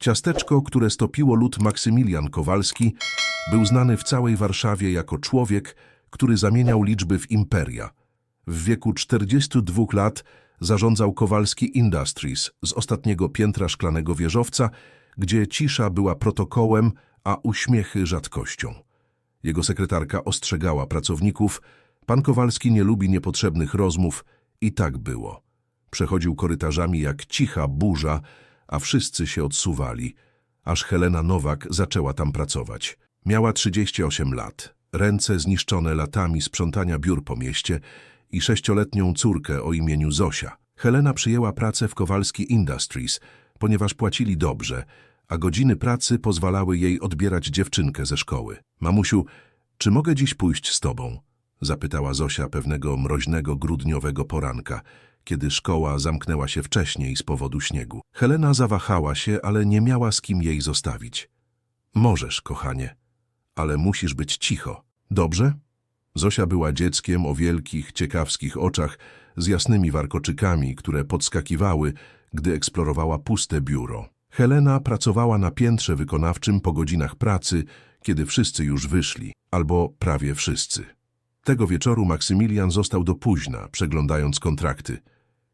Ciasteczko, które stopiło lud Maksymilian Kowalski, był znany w całej Warszawie jako człowiek, który zamieniał liczby w imperia. W wieku 42 lat zarządzał Kowalski Industries z ostatniego piętra szklanego wieżowca, gdzie cisza była protokołem, a uśmiechy rzadkością. Jego sekretarka ostrzegała pracowników, pan Kowalski nie lubi niepotrzebnych rozmów i tak było. Przechodził korytarzami jak cicha burza, a wszyscy się odsuwali, aż Helena Nowak zaczęła tam pracować. Miała 38 lat, ręce zniszczone latami sprzątania biur po mieście i sześcioletnią córkę o imieniu Zosia. Helena przyjęła pracę w Kowalski Industries, ponieważ płacili dobrze, a godziny pracy pozwalały jej odbierać dziewczynkę ze szkoły. Mamusiu, czy mogę dziś pójść z tobą? Zapytała Zosia pewnego mroźnego grudniowego poranka, kiedy szkoła zamknęła się wcześniej z powodu śniegu. Helena zawahała się, ale nie miała z kim jej zostawić. Możesz, kochanie, ale musisz być cicho. Dobrze? Zosia była dzieckiem o wielkich, ciekawskich oczach z jasnymi warkoczykami, które podskakiwały, gdy eksplorowała puste biuro. Helena pracowała na piętrze wykonawczym po godzinach pracy, kiedy wszyscy już wyszli, albo prawie wszyscy. Tego wieczoru Maksymilian został do późna, przeglądając kontrakty.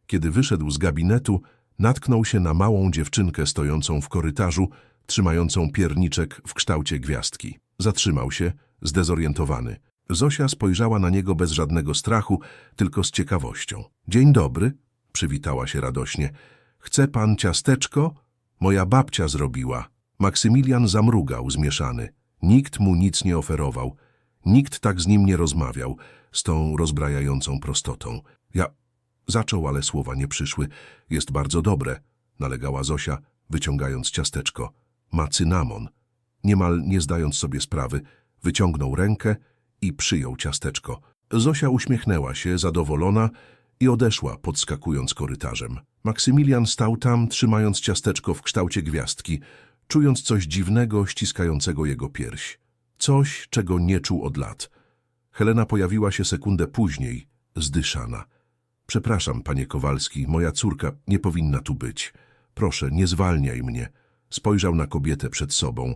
Kiedy wyszedł z gabinetu, natknął się na małą dziewczynkę stojącą w korytarzu, trzymającą pierniczek w kształcie gwiazdki. Zatrzymał się, zdezorientowany. Zosia spojrzała na niego bez żadnego strachu, tylko z ciekawością. Dzień dobry, przywitała się radośnie. Chce pan ciasteczko? Moja babcia zrobiła. Maksymilian zamrugał, zmieszany. Nikt mu nic nie oferował. Nikt tak z nim nie rozmawiał, z tą rozbrajającą prostotą. Ja zaczął, ale słowa nie przyszły. Jest bardzo dobre, nalegała Zosia, wyciągając ciasteczko. Ma cynamon. Niemal nie zdając sobie sprawy, wyciągnął rękę i przyjął ciasteczko. Zosia uśmiechnęła się, zadowolona, i odeszła, podskakując korytarzem. Maksymilian stał tam, trzymając ciasteczko w kształcie gwiazdki, czując coś dziwnego, ściskającego jego pierś. Coś, czego nie czuł od lat. Helena pojawiła się sekundę później, zdyszana. Przepraszam, panie Kowalski, moja córka nie powinna tu być. Proszę, nie zwalniaj mnie. Spojrzał na kobietę przed sobą.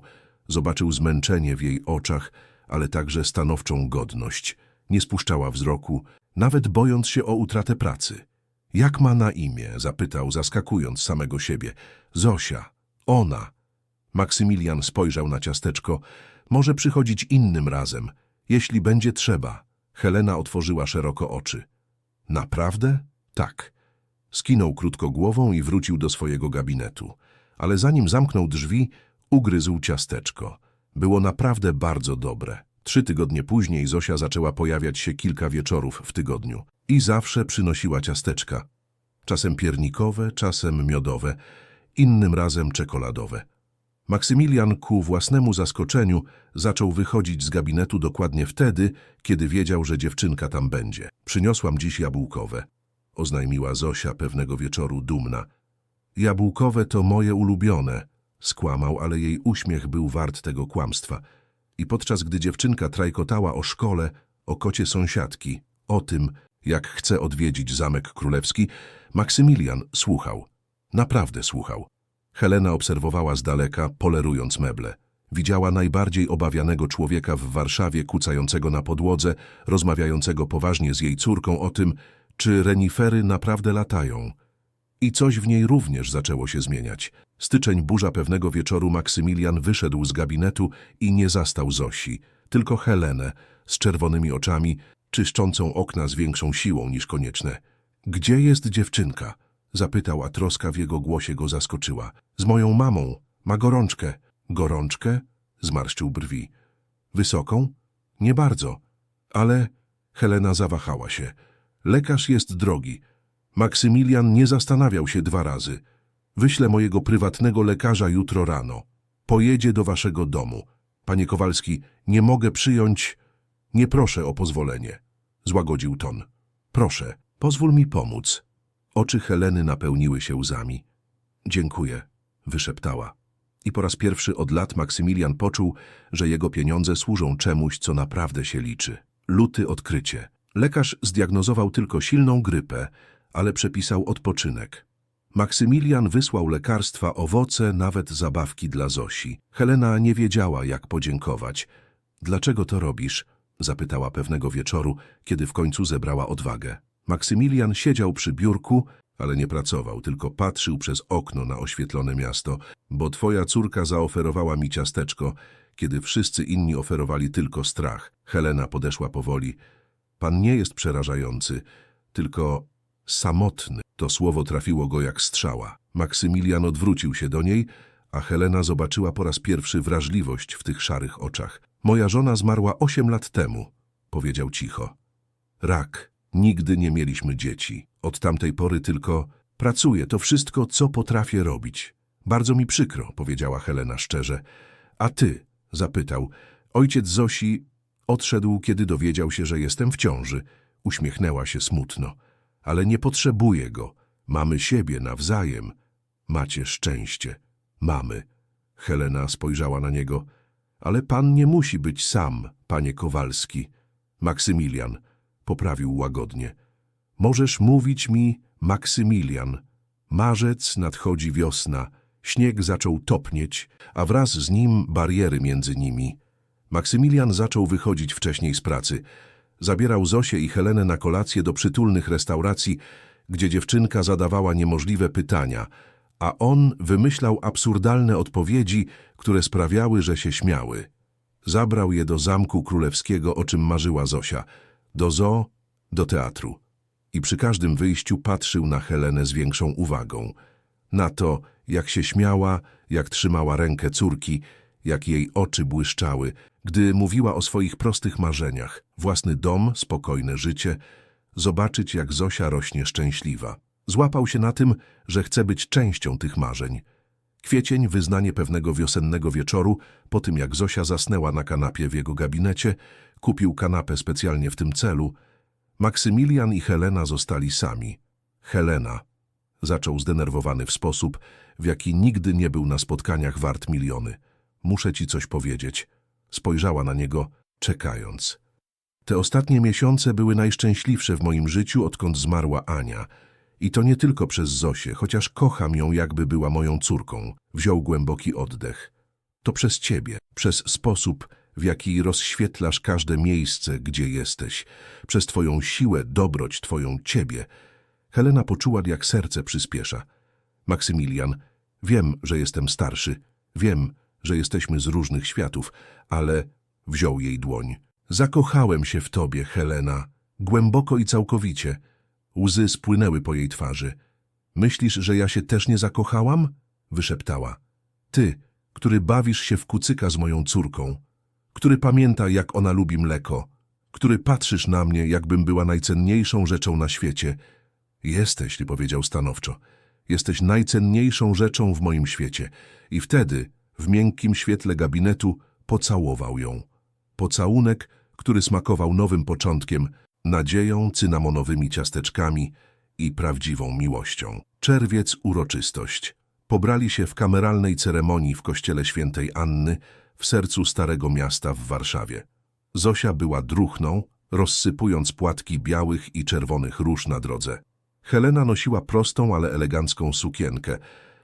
Zobaczył zmęczenie w jej oczach, ale także stanowczą godność. Nie spuszczała wzroku, nawet bojąc się o utratę pracy. Jak ma na imię? zapytał, zaskakując samego siebie. Zosia. Ona. Maksymilian spojrzał na ciasteczko. Może przychodzić innym razem, jeśli będzie trzeba. Helena otworzyła szeroko oczy. Naprawdę? Tak. Skinął krótko głową i wrócił do swojego gabinetu. Ale zanim zamknął drzwi, ugryzł ciasteczko. Było naprawdę bardzo dobre. Trzy tygodnie później Zosia zaczęła pojawiać się kilka wieczorów w tygodniu. I zawsze przynosiła ciasteczka. Czasem piernikowe, czasem miodowe, innym razem czekoladowe. Maksymilian ku własnemu zaskoczeniu zaczął wychodzić z gabinetu dokładnie wtedy, kiedy wiedział, że dziewczynka tam będzie. Przyniosłam dziś jabłkowe, oznajmiła Zosia pewnego wieczoru dumna. Jabłkowe to moje ulubione, skłamał, ale jej uśmiech był wart tego kłamstwa. I podczas gdy dziewczynka trajkotała o szkole, o kocie sąsiadki, o tym, jak chce odwiedzić Zamek Królewski, Maksymilian słuchał. Naprawdę słuchał. Helena obserwowała z daleka, polerując meble. Widziała najbardziej obawianego człowieka w Warszawie kucającego na podłodze, rozmawiającego poważnie z jej córką o tym, czy renifery naprawdę latają. I coś w niej również zaczęło się zmieniać. Styczeń burza pewnego wieczoru Maksymilian wyszedł z gabinetu i nie zastał Zosi, tylko Helenę z czerwonymi oczami, czyszczącą okna z większą siłą niż konieczne. Gdzie jest dziewczynka? Zapytał, a troska w jego głosie go zaskoczyła. Z moją mamą. Ma gorączkę. Gorączkę? Zmarszczył brwi. Wysoką? Nie bardzo. Ale... Helena zawahała się. Lekarz jest drogi. Maksymilian nie zastanawiał się dwa razy. Wyślę mojego prywatnego lekarza jutro rano. Pojedzie do waszego domu. Panie Kowalski, nie mogę przyjąć... Nie proszę o pozwolenie. Złagodził ton. Proszę, pozwól mi pomóc. Oczy Heleny napełniły się łzami. Dziękuję, wyszeptała. I po raz pierwszy od lat Maksymilian poczuł, że jego pieniądze służą czemuś, co naprawdę się liczy. Luty odkrycie. Lekarz zdiagnozował tylko silną grypę, ale przepisał odpoczynek. Maksymilian wysłał lekarstwa, owoce, nawet zabawki dla Zosi. Helena nie wiedziała, jak podziękować. Dlaczego to robisz? zapytała pewnego wieczoru, kiedy w końcu zebrała odwagę. Maksymilian siedział przy biurku, ale nie pracował, tylko patrzył przez okno na oświetlone miasto, bo twoja córka zaoferowała mi ciasteczko, kiedy wszyscy inni oferowali tylko strach. Helena podeszła powoli. Pan nie jest przerażający, tylko samotny. To słowo trafiło go jak strzała. Maksymilian odwrócił się do niej, a Helena zobaczyła po raz pierwszy wrażliwość w tych szarych oczach. Moja żona zmarła osiem lat temu, powiedział cicho. Rak. Nigdy nie mieliśmy dzieci. Od tamtej pory tylko pracuję. To wszystko, co potrafię robić. Bardzo mi przykro, powiedziała Helena szczerze. A ty? zapytał. Ojciec Zosi odszedł, kiedy dowiedział się, że jestem w ciąży. Uśmiechnęła się smutno. Ale nie potrzebuję go. Mamy siebie nawzajem. Macie szczęście. Mamy. Helena spojrzała na niego. Ale pan nie musi być sam, panie Kowalski. Maksymilian poprawił łagodnie. Możesz mówić mi, Maksymilian. Marzec nadchodzi wiosna. Śnieg zaczął topnieć, a wraz z nim bariery między nimi. Maksymilian zaczął wychodzić wcześniej z pracy. Zabierał Zosię i Helenę na kolację do przytulnych restauracji, gdzie dziewczynka zadawała niemożliwe pytania, a on wymyślał absurdalne odpowiedzi, które sprawiały, że się śmiały. Zabrał je do Zamku Królewskiego, o czym marzyła Zosia, do zoo, do teatru. I przy każdym wyjściu patrzył na Helenę z większą uwagą. Na to, jak się śmiała, jak trzymała rękę córki, jak jej oczy błyszczały, gdy mówiła o swoich prostych marzeniach. Własny dom, spokojne życie, zobaczyć, jak Zosia rośnie szczęśliwa. Złapał się na tym, że chce być częścią tych marzeń. Kwiecień, wyznanie pewnego wiosennego wieczoru, po tym jak Zosia zasnęła na kanapie w jego gabinecie, kupił kanapę specjalnie w tym celu. Maksymilian i Helena zostali sami. Helena, zaczął zdenerwowany w sposób, w jaki nigdy nie był na spotkaniach wart miliony. Muszę ci coś powiedzieć. Spojrzała na niego, czekając. Te ostatnie miesiące były najszczęśliwsze w moim życiu, odkąd zmarła Ania. I to nie tylko przez Zosię, chociaż kocham ją, jakby była moją córką. Wziął głęboki oddech. To przez ciebie, przez sposób, w jaki rozświetlasz każde miejsce, gdzie jesteś, przez twoją siłę, dobroć, twoją ciebie. Helena poczuła, jak serce przyspiesza. Maksymilian, wiem, że jestem starszy, wiem, że jesteśmy z różnych światów, ale wziął jej dłoń. Zakochałem się w tobie, Helena, głęboko i całkowicie. Łzy spłynęły po jej twarzy. Myślisz, że ja się też nie zakochałam? Wyszeptała. Ty, który bawisz się w kucyka z moją córką, który pamięta, jak ona lubi mleko, który patrzysz na mnie, jakbym była najcenniejszą rzeczą na świecie. Jesteś, powiedział stanowczo. Jesteś najcenniejszą rzeczą w moim świecie. I wtedy, w miękkim świetle gabinetu, pocałował ją. Pocałunek, który smakował nowym początkiem, nadzieją, cynamonowymi ciasteczkami i prawdziwą miłością. Czerwiec uroczystość. Pobrali się w kameralnej ceremonii w kościele świętej Anny w sercu Starego Miasta w Warszawie. Zosia była druchną, rozsypując płatki białych i czerwonych róż na drodze. Helena nosiła prostą, ale elegancką sukienkę,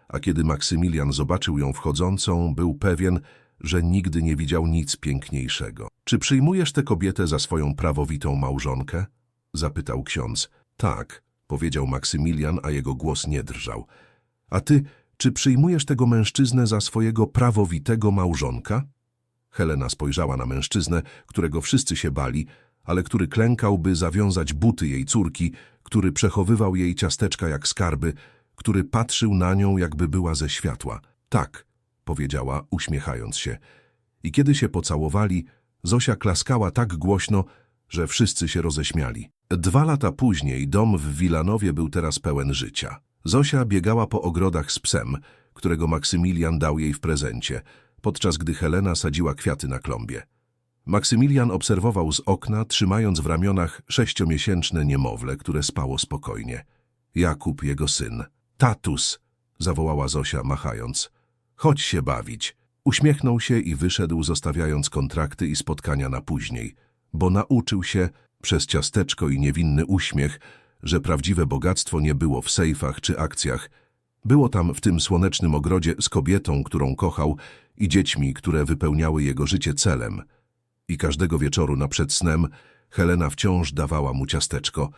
a kiedy Maksymilian zobaczył ją wchodzącą, był pewien, że nigdy nie widział nic piękniejszego. Czy przyjmujesz tę kobietę za swoją prawowitą małżonkę? Zapytał ksiądz. Tak, powiedział Maksymilian, a jego głos nie drżał. A ty, czy przyjmujesz tego mężczyznę za swojego prawowitego małżonka? Helena spojrzała na mężczyznę, którego wszyscy się bali, ale który klękał, by zawiązać buty jej córki, który przechowywał jej ciasteczka jak skarby, który patrzył na nią, jakby była ze światła. Tak, powiedziała, uśmiechając się. I kiedy się pocałowali, Zosia klaskała tak głośno, że wszyscy się roześmiali. Dwa lata później dom w Wilanowie był teraz pełen życia. Zosia biegała po ogrodach z psem, którego Maksymilian dał jej w prezencie, podczas gdy Helena sadziła kwiaty na klombie. Maksymilian obserwował z okna, trzymając w ramionach sześciomiesięczne niemowlę, które spało spokojnie. Jakub, jego syn. Tatus, zawołała Zosia, machając. Chodź się bawić. Uśmiechnął się i wyszedł, zostawiając kontrakty i spotkania na później, bo nauczył się, przez ciasteczko i niewinny uśmiech, że prawdziwe bogactwo nie było w sejfach czy akcjach, Było tam w tym słonecznym ogrodzie z kobietą, którą kochał i dziećmi, które wypełniały jego życie celem. I każdego wieczoru na przed snem Helena wciąż dawała mu ciasteczko.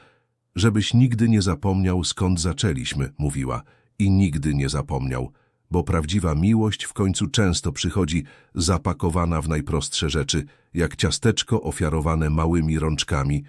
Żebyś nigdy nie zapomniał, skąd zaczęliśmy, mówiła. I nigdy nie zapomniał, bo prawdziwa miłość w końcu często przychodzi zapakowana w najprostsze rzeczy, jak ciasteczko ofiarowane małymi rączkami,